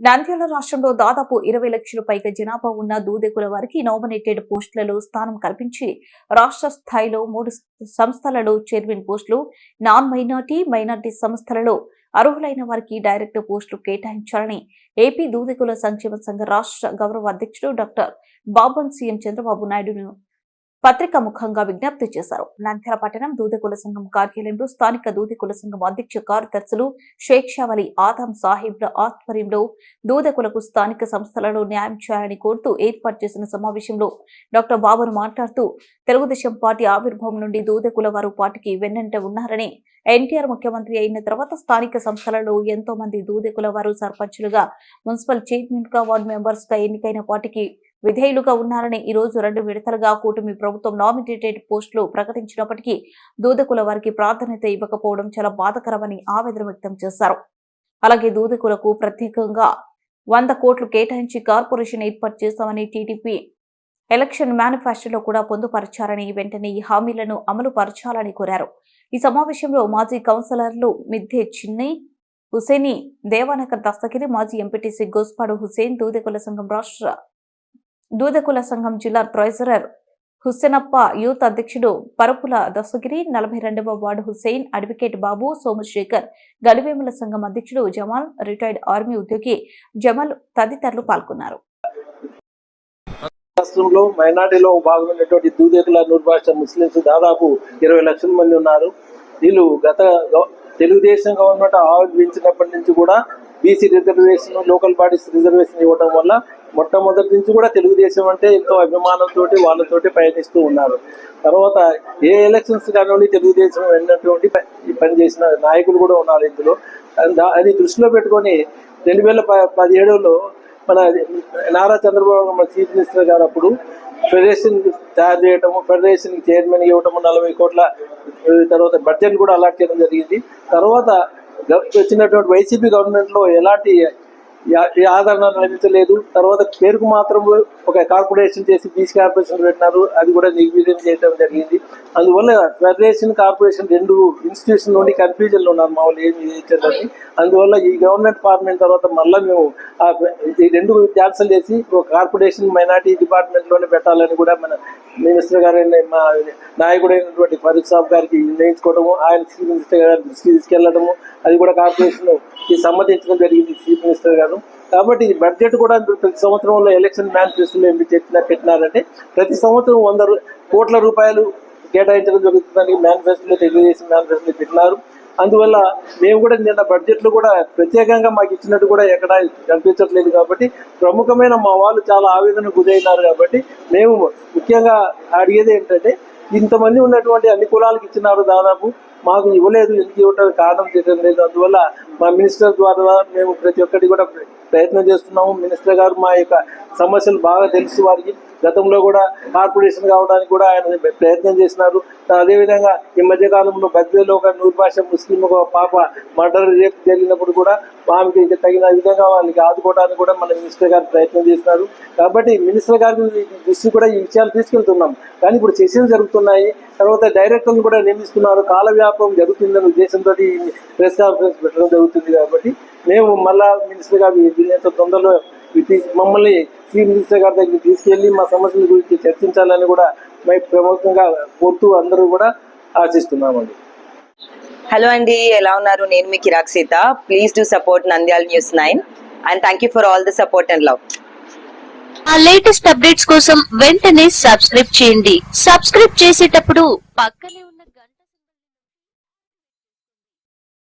నంద్యాల రాష్ట్రంలో దాదాపు ఇరవై లక్షల పైగా జనాభా ఉన్న దూదెకుల వారికి నామినేటెడ్ పోస్టులలో స్థానం కల్పించి రాష్ట్ర స్థాయిలో మూడు సంస్థలలో చైర్మన్ పోస్టులు నాన్ మైనార్టీ మైనార్టీ సంస్థలలో అర్హులైన వారికి డైరెక్ట్ పోస్టులు కేటాయించాలని ఏపీ దూదెకుల సంక్షేమ సంఘ రాష్ట్ర గౌరవ అధ్యక్షుడు డాక్టర్ బాబన్ సీఎం చంద్రబాబు నాయుడును పత్రిక ముఖంగా విజ్ఞప్తి చేశారు. నంద్యాల పట్టణం దూదకుల సంఘం కార్యాలయంలో స్థానిక దూదకుల సంఘం అధ్యక్ష కార్యదర్శులు షేక్ షావలి ఆదం సాహిబ్ల ఆధ్వర్యంలో దూదకులకు స్థానిక సంస్థలలో న్యాయం చేయాలని కోరుతూ ఏర్పాటు చేసిన సమావేశంలో డాక్టర్ బాబును మాట్లాడుతూ తెలుగుదేశం పార్టీ ఆవిర్భావం నుండి దూదకుల వారు పార్టీకి వెన్నంట ఉన్నారని ఎన్టీఆర్ ముఖ్యమంత్రి అయిన తర్వాత స్థానిక సంస్థలలో ఎంతో మంది దూదకుల వారు సర్పంచులుగా మున్సిపల్ చైర్మన్గా వార్డు మెంబర్స్గా ఎన్నికైన పార్టీకి విధేయులుగా ఉన్నారని ఈ రోజు రెండు విడతలుగా కూటమి ప్రభుత్వం నామినేటెడ్ పోస్టులు ప్రకటించినప్పటికీ దూదకుల వారికి ప్రాధాన్యత ఇవ్వకపోవడం చాలా బాధకరమని ఆవేదన వ్యక్తం చేశారు. అలాగే దూదకులకు ప్రత్యేకంగా వంద కోట్లు కేటాయించి కార్పొరేషన్ ఏర్పాటు చేస్తామని టీడీపీ ఎలక్షన్ మేనిఫెస్టోలో కూడా పొందుపరచారని వెంటనే ఈ హామీలను అమలు పరచాలని కోరారు. ఈ సమావేశంలో మాజీ కౌన్సిలర్లు మిద్దె చిన్ని హుసేని దేవానకర్ దస్తగిరి మాజీ ఎంపీటీసీ గోస్పాడు హుసేన్ దూదకుల సంఘం రాష్ట్ర దూదకుల సంఘం జిల్లా ట్రెజరర్ హుస్సేనప్ప యూత్ అధ్యక్షుడు పరుపుల దసగిరి నలభై రెండవ వార్డు హుస్సేన్ అడ్వకేట్ బాబు సోమశేఖర్ గలివేముల సంఘం అధ్యక్షుడు జమాల్ రిటైర్డ్ ఆర్మీ ఉద్యోగి జమల్ తదితరులు పాల్గొన్నారు. రాష్ట్రంలో మైనార్టీలో భాగమైనటువంటి దూదేకుల నూర్భాష ముస్లింస్ దాదాపు ఇరవై లక్షల మంది ఉన్నారు. వీళ్ళు గత తెలుగుదేశం గవర్నమెంట్ ఆవిర్భించినప్పటి నుంచి కూడా BC reservation local bodies reservation ఇవ్వడం వల్ల మొట్టమొదటి నుంచి కూడా తెలుగుదేశం అంటే ఎంతో అభిమానంతో వాళ్ళతోటి పయనిస్తూ ఉన్నారు. తర్వాత ఏ ఎలక్షన్స్ కానివ్వండి తెలుగుదేశం వెళ్ళినటువంటి పనిచేసిన నాయకులు కూడా ఉన్నారు ఇందులో. దా- అది దృష్టిలో పెట్టుకొని రెండు వేల ప- పదిహేడులో మన నారా చంద్రబాబు మన చీఫ్ మినిస్టర్ గారు అప్పుడు ఫెడరేషన్ తయారు చేయటము ఫెడరేషన్ చైర్మన్ ఇవ్వటము నలభై కోట్ల తర్వాత బడ్జెట్ కూడా అలాట్ చేయడం జరిగింది. తర్వాత వచ్చినటువంటి వైసీపీ గవర్నమెంట్లో ఎలాంటి ఈ ఆదరణ లభించలేదు తర్వాత పేరుకు మాత్రం ఒక కార్పొరేషన్ చేసి బీసీ కార్పొరేషన్ పెట్టినారు. అది కూడా నిర్వీర్యం చేయడం జరిగింది. అందువల్ల ఫెడరేషన్ కార్పొరేషన్ రెండు ఇన్స్టిట్యూషన్ నుండి కన్ఫ్యూజన్లో ఉన్నారు మా వాళ్ళు ఏమి చేయాలని అందువల్ల ఈ గవర్నమెంట్ ఫార్మ్ అయిన తర్వాత మళ్ళీ మేము ఈ రెండు క్యాన్సిల్ చేసి ఒక కార్పొరేషన్ మైనార్టీ డిపార్ట్మెంట్లోనే పెట్టాలని కూడా మన మినిస్టర్ గారు మా నాయకుడైనటువంటి ఫరూక్ సాబ్ గారికి నిర్ణయించుకోవడము ఆయన మినిస్టర్ గారి దృష్టికి తీసుకెళ్ళడము అది కూడా కార్పొరేషన్ ఇది సమ్మతించడం జరిగింది చీఫ్ మినిస్టర్ గారు. కాబట్టి ఈ బడ్జెట్ కూడా ప్రతి సంవత్సరంలో ఎలక్షన్ మేనిఫెస్టోలో ఏమి చెప్పిన పెట్టినారంటే ప్రతి సంవత్సరం వంద కోట్ల రూపాయలు కేటాయించడం జరుగుతుందని మేనిఫెస్టోలో తెలుగుదేశం మేనిఫెస్టోలో పెట్టినారు. అందువల్ల మేము కూడా నిన్న బడ్జెట్లో కూడా ప్రత్యేకంగా మాకు ఇచ్చినట్టు కూడా ఎక్కడ కనిపించట్లేదు కాబట్టి ప్రముఖమైన మా వాళ్ళు చాలా ఆవేదన గురైనారు కాబట్టి మేము ముఖ్యంగా అడిగేది ఏంటంటే ఇంతమంది ఉన్నటువంటి అన్ని కులాలకు ఇచ్చినారు దాదాపు. మాకు ఇవ్వలేదు ఎందుకు ఇవ్వడానికి కారణం తెలియడం లేదు. అందువల్ల మా మినిస్టర్ ద్వారా మేము ప్రతి ఒక్కటి కూడా ప్రయత్నం చేస్తున్నాము. మినిస్టర్ గారు మా యొక్క సమస్యలు బాగా తెలుసు వారికి. గతంలో కూడా కార్పొరేషన్ కావడానికి కూడా ఆయన ప్రయత్నం చేసినారు. అదేవిధంగా ఈ మధ్య కాలంలో బద్వేలో ఒక నూరు భాష ముస్లిం ఒక పాప మర్డర్ రేపు జరిగినప్పుడు కూడా ఆమెకి ఇంకా తగిన విధంగా వాళ్ళకి ఆదుకోవడానికి కూడా మన మినిస్టర్ గారు ప్రయత్నం చేస్తున్నారు కాబట్టి మినిస్టర్ గారి దృష్టి కూడా ఈ విషయాలు తీసుకెళ్తున్నాం. కానీ ఇప్పుడు చర్చలు జరుగుతున్నాయి. తర్వాత డైరెక్టర్లు కూడా నియమిస్తున్నారు. కాల వ్యాపం జరుగుతుందనే ఉద్దేశంతో ప్రెస్ కాన్ఫరెన్స్ పెట్టడం జరుగుతుంది కాబట్టి మేము మళ్ళా మినిస్టర్ గారు వీలైనంత తొందరలో మమ్మల్ని చీఫ్ మినిస్టర్ గారి దగ్గరికి తీసుకెళ్ళి మా సమస్యల గురించి చర్చించాలని కూడా మేము ప్రముఖంగా కోరుతూ అందరూ కూడా ఆశిస్తున్నామండి. హలో అండి ఎలా ఉన్నారు? నేను మీ కిరాక్ Seetha. Please do support Nandyal news nine and thank you for all the support and love ఆ లేటెస్ట్ అప్డేట్స్ కోసం వెంటనే సబ్స్క్రైబ్ చేయండి. సబ్స్క్రైబ్ చేసేటప్పుడు పక్కనే